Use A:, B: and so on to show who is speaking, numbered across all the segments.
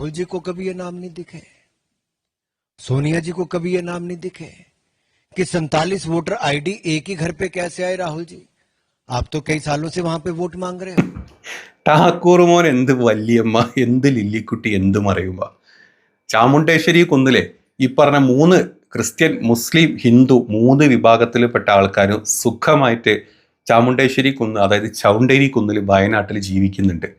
A: राहुल जी को कभी ये नाम नहीं दिखे सोनिया जी को कभी ये नाम नहीं दिखे कि सैतालीस वोटर आईडी एक ही घर पे कैसे आए राहुल जी आप तो कई सालों से वहां पे वोट मांग रहे हो
B: ടാക്കൂർ മോൻ എന്ത് വല്യമ്മ എന്ത് ലില്ലിക്കുട്ടി എന്ത് മറയുമ്പ ചാമുണ്ടേശ്വരി കുന്നിലെ ഈ പറഞ്ഞ മൂന്ന് ക്രിസ്ത്യൻ മുസ്ലിം ഹിന്ദു മൂന്ന് വിഭാഗത്തിൽപ്പെട്ട ആൾക്കാരും സുഖമായിട്ട് ചാമുണ്ടേശ്വരി കുന്ന് അതായത് ചൗണ്ടേരി കുന്നിൽ വയനാട്ടിൽ ജീവിക്കുന്നുണ്ട്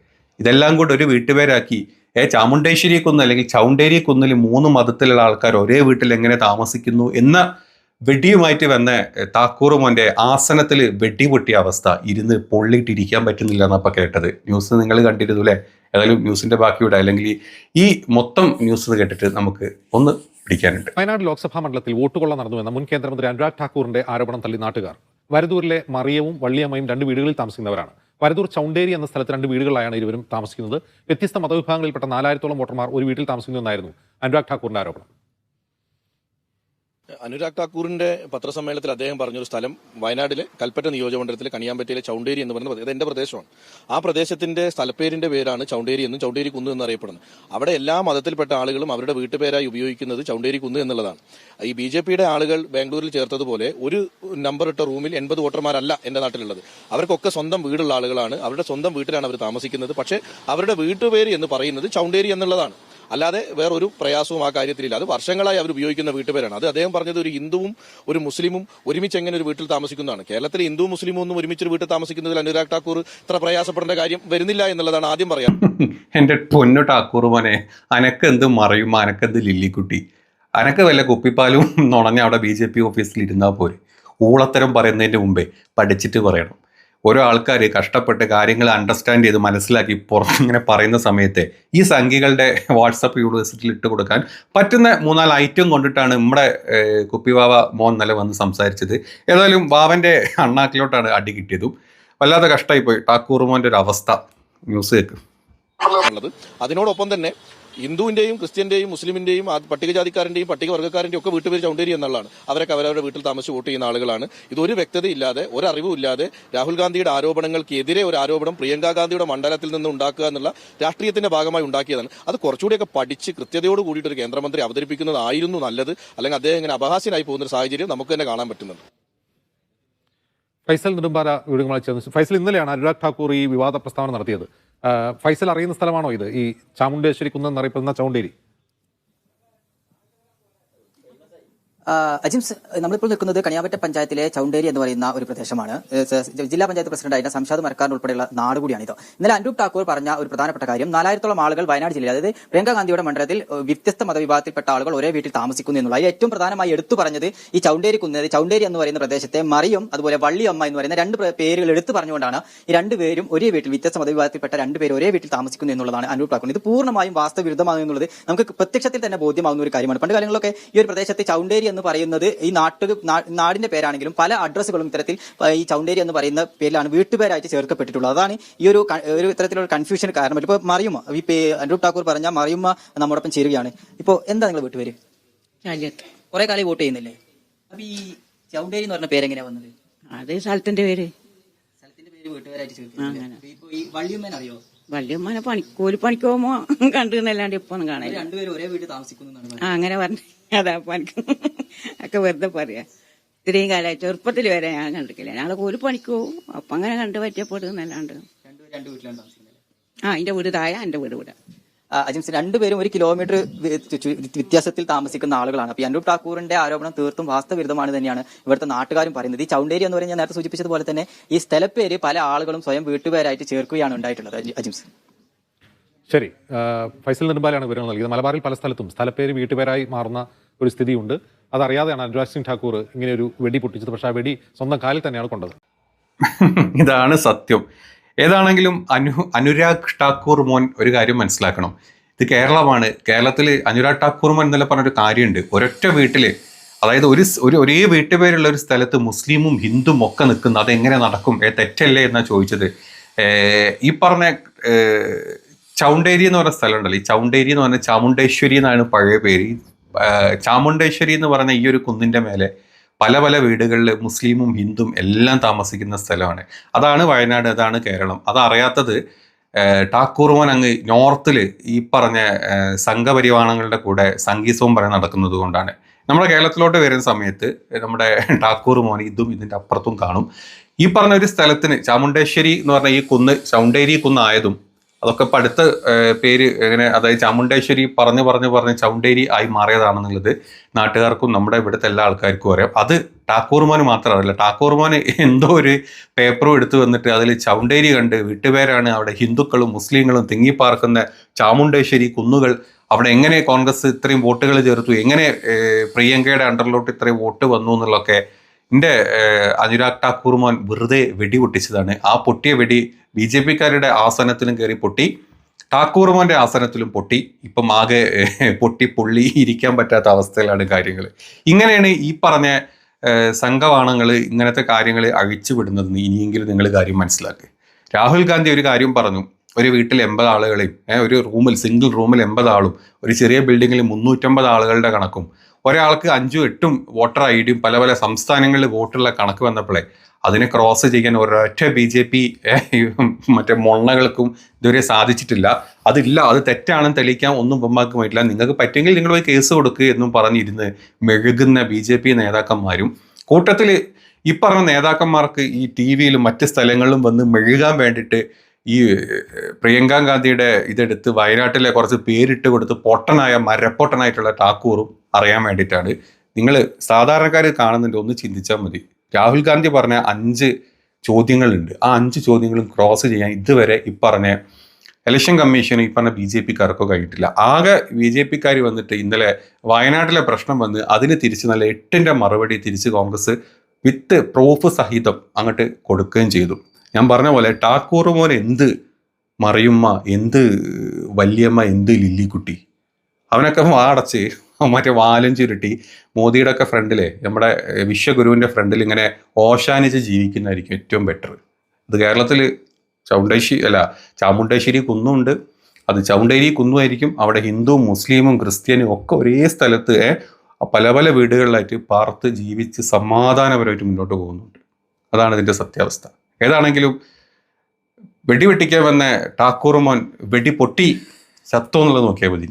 B: ഇതെല്ലാം കൂടെ ഒരു വീട്ടുപേരാക്കി ഏ ചാമുണ്ടേശ്വരി കുന്ന് അല്ലെങ്കിൽ ചൗണ്ടേരി കുന്നിൽ മൂന്ന് മതത്തിലുള്ള ആൾക്കാർ ഒരേ വീട്ടിൽ എങ്ങനെ താമസിക്കുന്നു എന്ന വെടിയുമായിട്ട് വന്ന താക്കൂറുമോന്റെ ആസനത്തിൽ വെടി പൊട്ടിയ അവസ്ഥ ഇരുന്ന് പൊള്ളിയിട്ടിരിക്കാൻ പറ്റുന്നില്ല എന്നപ്പോൾ കേട്ടത്. ന്യൂസ് നിങ്ങൾ കണ്ടിരുന്നു അല്ലേ? ഏതായാലും ന്യൂസിന്റെ ബാക്കിയുടെ അല്ലെങ്കിൽ ഈ മൊത്തം ന്യൂസ് കേട്ടിട്ട് നമുക്ക് ഒന്ന് പിടിക്കാനുണ്ട്.
C: വയനാട് ലോക്സഭാ മണ്ഡലത്തിൽ വോട്ടുകൊള്ള നടന്നുവെന്ന മുൻ കേന്ദ്രമന്ത്രി അനുരാഗ് ഠാക്കൂറിന്റെ ആരോപണം തള്ളി നാട്ടുകാർ. വരദൂരിലെ മറിയവും വള്ളിയമ്മയും രണ്ട് വീടുകളിൽ താമസിക്കുന്നവരാണ്. വരദൂർ ചൗണ്ടേരി എന്ന സ്ഥലത്ത് രണ്ട് വീടുകളിലായാണ് ഇരുവരും താമസിക്കുന്നത്. വ്യത്യസ്ത മതവിഭാഗങ്ങളിൽപ്പെട്ട നാലായിരത്തോളം വോട്ടർമാർ ഒരു വീട്ടിൽ താമസിക്കുന്നുവെന്നായിരുന്നു അനുരാഗ് ഠാക്കൂറിന്റെ ആരോപണം.
D: അനുരാഗ് താക്കൂറിന്റെ പത്രസമ്മേളനത്തിൽ അദ്ദേഹം പറഞ്ഞൊരു സ്ഥലം വയനാട്ടിലെ കൽപ്പറ്റ നിയോജകമണ്ഡലത്തിലെ കണിയാമ്പറ്റയിലെ ചൗണ്ടേരി എന്ന് പറയുന്നത്. ഇത് എന്റെ പ്രദേശമാണ്. ആ പ്രദേശത്തിന്റെ സ്ഥലപ്പേരിന്റെ പേരാണ് ചൗണ്ടേരി എന്നും ചൗണ്ടേരി കുന്ന് എന്ന് അറിയപ്പെടുന്നത് അവിടെ എല്ലാ മതത്തിൽപ്പെട്ട ആളുകളും അവരുടെ വീട്ടുപേരായി ഉപയോഗിക്കുന്നത് ചൗണ്ടേരി കുന്ന് എന്നുള്ളതാണ്. ഈ ബി ജെ പിയുടെ ആളുകൾ ബാംഗ്ലൂരിൽ ചേർത്തതുപോലെ ഒരു നമ്പർ ഇട്ട റൂമിൽ എൺപത് വോട്ടർമാരല്ല എന്റെ നാട്ടിലുള്ളത്. അവർക്കൊക്കെ സ്വന്തം വീടുള്ള ആളുകളാണ്. അവരുടെ സ്വന്തം വീട്ടിലാണ് അവർ താമസിക്കുന്നത്. പക്ഷേ അവരുടെ വീട്ടുപേര് എന്ന് പറയുന്നത് ചൗണ്ടേരി എന്നുള്ളതാണ്. അല്ലാതെ വേറൊരു പ്രയാസവും ആ കാര്യത്തിലില്ല. അത് വർഷങ്ങളായി അവർ ഉപയോഗിക്കുന്ന വീട്ടുപേരാണ്. അത് അദ്ദേഹം പറഞ്ഞത് ഒരു ഹിന്ദുവും ഒരു മുസ്ലിമും ഒരുമിച്ച് എങ്ങനെ ഒരു വീട്ടിൽ താമസിക്കുന്നതാണ്. കേരളത്തിൽ ഹിന്ദു മുസ്ലിമും ഒന്നും ഒരുമിച്ച് ഒരു വീട്ടിൽ താമസിക്കുന്നതിൽ അനുരാഗ് ഠാക്കൂർ ഇത്ര പ്രയാസപ്പെടേണ്ട കാര്യം വരുന്നില്ല എന്നുള്ളതാണ് ആദ്യം പറയാം
B: എന്റെ പൊന്നു ടാക്കൂർ മോനെ അനക്ക് എന്ത് മറയും അനക്കെന്ത് ലില്ലിക്കുട്ടി? അനക്ക് വല്ല കുപ്പിപ്പാലും നുണഞ്ഞ അവിടെ ബി ജെ പി ഓഫീസിൽ ഇരുന്നാൽ പോരെ. ഊളത്തരം പറയുന്നതിന്റെ മുമ്പേ പഠിച്ചിട്ട് പറയണം. ഓരോ ആൾക്കാർ കഷ്ടപ്പെട്ട് കാര്യങ്ങൾ അണ്ടർസ്റ്റാൻഡ് ചെയ്ത് മനസ്സിലാക്കി പുറത്തിങ്ങനെ പറയുന്ന സമയത്ത് ഈ സംഖ്യകളുടെ വാട്സപ്പ് യൂണിവേഴ്സിറ്റിയിൽ ഇട്ട് കൊടുക്കാൻ പറ്റുന്ന മൂന്നാൽ ഐറ്റം കൊണ്ടിട്ടാണ് നമ്മുടെ കുപ്പിവാവ മോൻ നില വന്ന് സംസാരിച്ചത്. ഏതായാലും വാവന്റെ അണ്ണാക്കിലോട്ടാണ് അടി കിട്ടിയതും. വല്ലാതെ കഷ്ടമായി പോയി ടാക്കൂർ മോന്റെ ഒരു അവസ്ഥ. ന്യൂസ് കേൾക്കും
D: അതിനോടൊപ്പം തന്നെ ഹിന്ദുവിന്റെയും ക്രിസ്ത്യന്റെയും മുസ്ലിമിന്റെയും പട്ടികജാതിക്കാരന്റെയും പട്ടികവർഗക്കാരന്റെയും ഒക്കെ വീട്ടുപേര് ചൗണ്ടേരി എന്നുള്ളതാണ്. അവരൊക്കെ അവരവരുടെ വീട്ടിൽ താമസിച്ച് വോട്ട് ചെയ്യുന്ന ആളുകളാണ്. ഇതൊരു വ്യക്തതയില്ലാതെ ഒരറിവുമില്ലാതെ രാഹുൽ ഗാന്ധിയുടെ ആരോപണങ്ങൾക്കെതിരെ ഒരു ആരോപണം പ്രിയങ്ക ഗാന്ധിയുടെ മണ്ഡലത്തിൽ നിന്ന് ഉണ്ടാക്കുക എന്നുള്ള രാഷ്ട്രീയത്തിന്റെ ഭാഗമായി ഉണ്ടാക്കിയതാണ്. അത് കുറച്ചുകൂടിയൊക്കെ പഠിച്ച് കൃത്യതയോട് കൂടിയിട്ട് ഒരു കേന്ദ്രമന്ത്രി അവതരിപ്പിക്കുന്നതായിരുന്നു നല്ലത്. അല്ലെങ്കിൽ അദ്ദേഹം ഇങ്ങനെ അപഹാസ്യനായി പോകുന്ന ഒരു സാഹചര്യം നമുക്ക് തന്നെ കാണാൻ പറ്റുന്നുണ്ട്.
C: ഫൈസൽ നെടുമ്പാല വീടുമായി ചേർന്ന് ഫൈസൽ ഇന്നലെയാണ് അനുരാഗ് ഠാക്കൂർ ഈ വിവാദ പ്രസ്താവന നടത്തിയത്. ഫൈസൽ അറിയുന്ന സ്ഥലമാണോ ഇത്? ഈ ചാമുണ്ടേശ്വരി കുന്ന് എന്നറിയപ്പെടുന്ന ചൗണ്ടേരി
E: ആ, അജിംസ് നമ്മളിപ്പോൾ നിൽക്കുന്നത് കണിയാപറ്റ പഞ്ചായത്തിലെ ചൗണ്ടേരി എന്ന് പറയുന്ന ഒരു പ്രദേശമാണ്. ജില്ലാ പഞ്ചായത്ത് പ്രസിഡന്റായിരുന്ന സംഷാദ് മരക്കാരൻ ഉൾപ്പെടെയുള്ള നാട് കൂടിയാണിത്. ഇന്നലെ അനൂപ് ഠാക്കൂർ പറഞ്ഞ ഒരു പ്രധാനപ്പെട്ട കാര്യം നാലായിരത്തോളം ആളുകൾ വയനാട് ജില്ലയിൽ അതായത് പ്രിയങ്ക ഗാന്ധിയുടെ മണ്ഡലത്തിൽ വ്യത്യസ്ത മതവിഭാഗത്തിൽപ്പെട്ട ആളുകൾ ഒരേ വീട്ടിൽ താമസിക്കുന്നു എന്നുള്ളത് അതിൽ ഏറ്റവും പ്രധാനമായി എടുത്തു പറഞ്ഞത് ഈ ചൗണ്ടേരി കുന്നത് ചൗണ്ടേരി എന്ന് പറയുന്ന പ്രദേശത്തെ മറിയും അതുപോലെ വള്ളിയമ്മ എന്ന് പറയുന്ന രണ്ട് പേരുകൾ എടുത്തു പറഞ്ഞുകൊണ്ടാണ് ഈ രണ്ടുപേരും ഒരേ വീട്ടിൽ വ്യത്യസ്ത മതവിഭാഗത്തിൽപ്പെട്ട രണ്ടുപേരും ഒരേ വീട്ടിൽ താമസിക്കുന്നു എന്നുള്ളതാണ് അനൂപ് ഠാക്കൂർ. ഇത് പൂർണമായും എന്നുള്ളത് നമുക്ക് പ്രത്യക്ഷത്തിൽ തന്നെ ബോധ്യമാകുന്ന ഒരു കാര്യമാണ്. പണ്ട് കാലങ്ങളിലൊക്കെ ഈ ഒരു പ്രദേശത്തെ ചൗണ്ടേരി എന്ന് പറയുന്നത് ഈ നാട്ടു നാടിന്റെ പേരാണെങ്കിലും പല അഡ്രസ്സുകളും ഇത്തരത്തിൽ ഈ ചൗണ്ടേരി എന്ന് പറയുന്ന പേരിലാണ് വീട്ടുപേരായിട്ട് ചേർക്കപ്പെട്ടിട്ടുള്ളത്. അതാണ് ഈ ഒരു ഒരു ഇത്തരത്തിലുള്ള കൺഫ്യൂഷൻ കാരണം. ഇപ്പൊ മറിയുമ്മ ഈ പേ- അനൂപ് ഠാക്കൂർ പറഞ്ഞ മറിയുമ്മ നമ്മോടൊപ്പം ചേരുകയാണ്. ഇപ്പൊ എന്താ നിങ്ങൾ വീട്ടുപേര്? കുറെ കാലം വോട്ട് ചെയ്യുന്നില്ലേ? അപ്പൊ ഈ ചൗണ്ടേരി എന്ന് പറഞ്ഞ പേരെങ്ങനെയാ വന്നത്?
F: അതേ സ്ഥലത്തിന്റെ പേര്.
E: സ്ഥലത്തിന്റെ പേര് വീട്ടുപേരായിട്ട് ചേർക്കും അറിയോ
F: വല്യമ്മനെ പണി കൂലി പണിക്ക് പോകുമ്പോ കണ്ടു എന്നല്ലാണ്ട് ഇപ്പൊ ഒന്നും കാണാൻ
E: രണ്ടുപേരും ഒരേ വീട്ടിൽ താമസിക്കുന്നു
F: ആ അങ്ങനെ പറഞ്ഞു. അതാ പണിക്ക്. ഒക്കെ വെറുതെ പറയാ. ഇത്രയും കാലമായി ചെറുപ്പത്തിൽ വരെ ഞാൻ കണ്ടിട്ടില്ല. ഞങ്ങൾ കൂലി പണിക്കോ പോകും അപ്പൊ അങ്ങനെ കണ്ടു പറ്റിയപ്പെടുന്നല്ലാണ്ട് ആ എന്റെ വീട് താഴെ എന്റെ വീട് ഇവിടെ.
E: ആ, അജിംസ് രണ്ടുപേരും ഒരു കിലോമീറ്റർ വ്യത്യാസത്തിൽ താമസിക്കുന്ന ആളുകളാണ്. അപ്പൊ അനൂപ് ഠാക്കൂറിന്റെ ആരോപണം തീർത്തും വാസ്തവിരുദ്ധമാണ് തന്നെയാണ് ഇവിടുത്തെ നാട്ടുകാരും പറയുന്നത്. ഈ ചൗണ്ടേരി എന്ന് പറഞ്ഞാൽ ഞാൻ നേരത്തെ സൂചിപ്പിച്ചതുപോലെ തന്നെ ഈ സ്ഥലപ്പേര് പല ആളുകളും സ്വയം വീട്ടുപേരായിട്ട് ചേർക്കുകയാണ് ഉണ്ടായിട്ടുള്ളത് അജി- അജിംസ്
C: ശരി. ഫൈസൽ നിർബാലാണ് വിവരങ്ങൾ നൽകിയത്. മലബാറിൽ പല സ്ഥലത്തും സ്ഥലപ്പേര് വീട്ടുപേരായി മാറുന്ന ഒരു സ്ഥിതിയുണ്ട്. അതറിയാതെയാണ് അനുരാജ് സിംഗ് ഠാക്കൂർ ഇങ്ങനെ ഒരു വെടി പൊട്ടിച്ചത്. പക്ഷേ ആ വെടി സ്വന്തം കാലിൽ തന്നെയാണ് കൊണ്ടത്.
B: ഇതാണ് സത്യം. ഏതാണെങ്കിലും അനു അനുരാഗ് ഠാക്കൂർ മോൻ ഒരു കാര്യം മനസ്സിലാക്കണം. ഇത് കേരളമാണ്. കേരളത്തിൽ അനുരാഗ് ഠാക്കൂർ മോൻ എന്നല്ല പറഞ്ഞൊരു കാര്യമുണ്ട്. ഒരൊറ്റ വീട്ടിൽ അതായത് ഒരു ഒരു ഒരേ വീട്ടുപേരുള്ള ഒരു സ്ഥലത്ത് മുസ്ലിമും ഹിന്ദുവും ഒക്കെ നിൽക്കുന്നു അതെങ്ങനെ നടക്കും? തെറ്റല്ലേ എന്നാണ് ചോദിച്ചത്. ഈ പറഞ്ഞ ചൗണ്ടേരി എന്ന് പറഞ്ഞ സ്ഥലമുണ്ടല്ലോ. ഈ ചൗണ്ടേരി എന്ന് പറഞ്ഞ ചാമുണ്ടേശ്വരി എന്നാണ് പഴയ പേര്. ചാമുണ്ടേശ്വരി എന്ന് പറഞ്ഞ ഈ ഒരു കുന്നിന്റെ മേലെ പല പല വീടുകളിൽ മുസ്ലിമും ഹിന്ദും എല്ലാം താമസിക്കുന്ന സ്ഥലമാണ്. അതാണ് വയനാട് അതാണ് കേരളം. അതറിയാത്തത് ടാക്കൂർമോൻ ടാക്കൂർ മോൻ അങ്ങ് നോർത്തിൽ ഈ പറഞ്ഞ സംഘപരിവാണങ്ങളുടെ കൂടെ സംഗീതവും പറയാൻ നടക്കുന്നത് കൊണ്ടാണ്. നമ്മുടെ കേരളത്തിലോട്ട് വരുന്ന സമയത്ത് നമ്മുടെ ടാക്കൂർ മോൻ ഇതും ഇതിന്റെ അപ്പുറത്തും കാണും. ഈ പറഞ്ഞ ഒരു സ്ഥലത്തിന് ചാമുണ്ടേശ്വരി എന്ന് പറഞ്ഞ ഈ കുന്ന് ചൗണ്ടേരി കുന്നായതും അതൊക്കെ അടുത്ത പേര് എങ്ങനെ അതായത് ചാമുണ്ടേശ്വരി പറഞ്ഞു പറഞ്ഞു പറഞ്ഞ് ചൗണ്ടേരി ആയി മാറിയതാണെന്നുള്ളത് നാട്ടുകാർക്കും നമ്മുടെ ഇവിടുത്തെ എല്ലാ ആൾക്കാർക്കും അറിയാം. അത് ടാക്കൂർമാന് മാത്രമല്ല അറിയില്ല ടാക്കൂർമാന് എന്തോ ഒരു പേപ്പറും എടുത്തു വന്നിട്ട് അതിൽ ചൗണ്ടേരി കണ്ട് വീട്ടുപേരാണ് അവിടെ ഹിന്ദുക്കളും മുസ്ലിങ്ങളും തിങ്ങിപ്പാർക്കുന്ന ചാമുണ്ടേശ്വരി കുന്നുകൾ അവിടെ എങ്ങനെ കോൺഗ്രസ് ഇത്രയും വോട്ടുകൾ ചേർത്തു എങ്ങനെ പ്രിയങ്കയുടെ അണ്ടറിലോട്ട് ഇത്രയും വോട്ട് വന്നു എന്നുള്ളതൊക്കെ എന്റെ അനുരാഗ് ഠാക്കൂർ മോൻ വെറുതെ വെടി പൊട്ടിച്ചതാണ്. ആ പൊട്ടിയ വെടി ബി ജെ പിക്കാരുടെ ആസനത്തിലും കയറി പൊട്ടി. ഠാക്കൂർ മോന്റെ ആസനത്തിലും പൊട്ടി. ഇപ്പം ആകെ പൊട്ടി പൊള്ളി ഇരിക്കാൻ പറ്റാത്ത അവസ്ഥയിലാണ് കാര്യങ്ങൾ ഇങ്ങനെയാണ് ഈ പറഞ്ഞ സംഘവാണങ്ങൾ ഇങ്ങനത്തെ കാര്യങ്ങൾ അഴിച്ചുവിടുന്നത് ഇനിയെങ്കിലും നിങ്ങൾ കാര്യം മനസ്സിലാക്കുക രാഹുൽ ഗാന്ധി ഒരു കാര്യം പറഞ്ഞു. ഒരു വീട്ടിൽ എൺപത് ആളുകളെയും ഒരു റൂമിൽ സിംഗിൾ റൂമിൽ എൺപത് ആളും ഒരു ചെറിയ ബിൽഡിങ്ങിൽ മുന്നൂറ്റമ്പത് ആളുകളുടെ കണക്കും ഒരാൾക്ക് അഞ്ചും എട്ടും വോട്ടർ ഐ ഡിയും പല പല സംസ്ഥാനങ്ങളിൽ വോട്ടുള്ള കണക്ക് വന്നപ്പോഴേ അതിനെ ക്രോസ് ചെയ്യാൻ ഒരൊറ്റ ബി ജെ പി മറ്റേ മൊണ്ണകൾക്കും ഇതുവരെ സാധിച്ചിട്ടില്ല. അതില്ല അത് തെറ്റാണെന്ന് തെളിയിക്കാൻ ഒന്നും ബൊമ്മാക്കും പറ്റില്ല. നിങ്ങൾക്ക് പറ്റുമെങ്കിൽ നിങ്ങൾ പോയി കേസ് കൊടുക്കുക എന്നും പറഞ്ഞിരുന്ന് മെഴുകുന്ന ബി ജെ പി നേതാക്കന്മാരും. കൂട്ടത്തിൽ ഈ പറഞ്ഞ നേതാക്കന്മാർക്ക് ഈ ടി വിയിലും മറ്റ് സ്ഥലങ്ങളിലും വന്ന് മെഴുകാൻ വേണ്ടിയിട്ട് ഈ പ്രിയങ്ക ഗാന്ധിയുടെ ഇതെടുത്ത് വയനാട്ടിലെ കുറച്ച് പേരിട്ട് കൊടുത്ത് പൊട്ടനായ മരപ്പൊട്ടനായിട്ടുള്ള ടാക്കൂറും അറിയാൻ വേണ്ടിയിട്ടാണ്. നിങ്ങൾ സാധാരണക്കാർ കാണുന്നുണ്ട് ഒന്ന് ചിന്തിച്ചാൽ മതി. രാഹുൽ ഗാന്ധി പറഞ്ഞ അഞ്ച് ചോദ്യങ്ങളുണ്ട്. ആ അഞ്ച് ചോദ്യങ്ങളും ക്രോസ് ചെയ്യാൻ ഇതുവരെ ഈ പറഞ്ഞ ഇലക്ഷൻ കമ്മീഷൻ ഈ പറഞ്ഞ ബി ജെ പിക്കാർക്കോ കഴിഞ്ഞിട്ടില്ല. ആകെ ബി ജെ പിക്കാർ വന്നിട്ട് ഇന്നലെ വയനാട്ടിലെ പ്രശ്നം വന്ന് അതിന് തിരിച്ച് നല്ല എട്ടിന്റെ മറുപടി തിരിച്ച് കോൺഗ്രസ് വിത്ത് പ്രൂഫ് സഹിതം അങ്ങോട്ട് കൊടുക്കുകയും ചെയ്തു. ഞാൻ പറഞ്ഞ പോലെ ടാക്കൂർ മോൻ എന്ത് മറിയുമ്മ എന്ത് വല്യമ്മ എന്ത് ലില്ലിക്കുട്ടി. അവനൊക്കെ വാടച്ച് മറ്റേ വാലും ചുരുട്ടി. മോദിയുടെ ഒക്കെ ഫ്രണ്ടിലെ നമ്മുടെ വിശ്വഗുരുവിന്റെ ഫ്രണ്ടിൽ ഇങ്ങനെ ഓശാനിച്ച് ജീവിക്കുന്നതായിരിക്കും ഏറ്റവും ബെറ്റർ ഇത് കേരളത്തിൽ ചൗണ്ടേശ്വരി അല്ല ചാമുണ്ടേശ്വരി കുന്നുണ്ട്. അത് ചൗണ്ടേരി കുന്നുമായിരിക്കും. അവിടെ ഹിന്ദു മുസ്ലിമും ക്രിസ്ത്യാനും ഒക്കെ ഒരേ സ്ഥലത്ത് പല പല വീടുകളിലായിട്ട് പാർത്ത് ജീവിച്ച് സമാധാനപരമായിട്ട് മുന്നോട്ട് പോകുന്നുണ്ട്. അതാണ് ഇതിന്റെ സത്യാവസ്ഥ. ഏതാണെങ്കിലും വെടിവെട്ടിക്കാൻ വന്ന ടാക്കൂർ മോൻ വെടി പൊട്ടി ചത്തോ എന്നുള്ളത് നോക്കിയാൽ മതി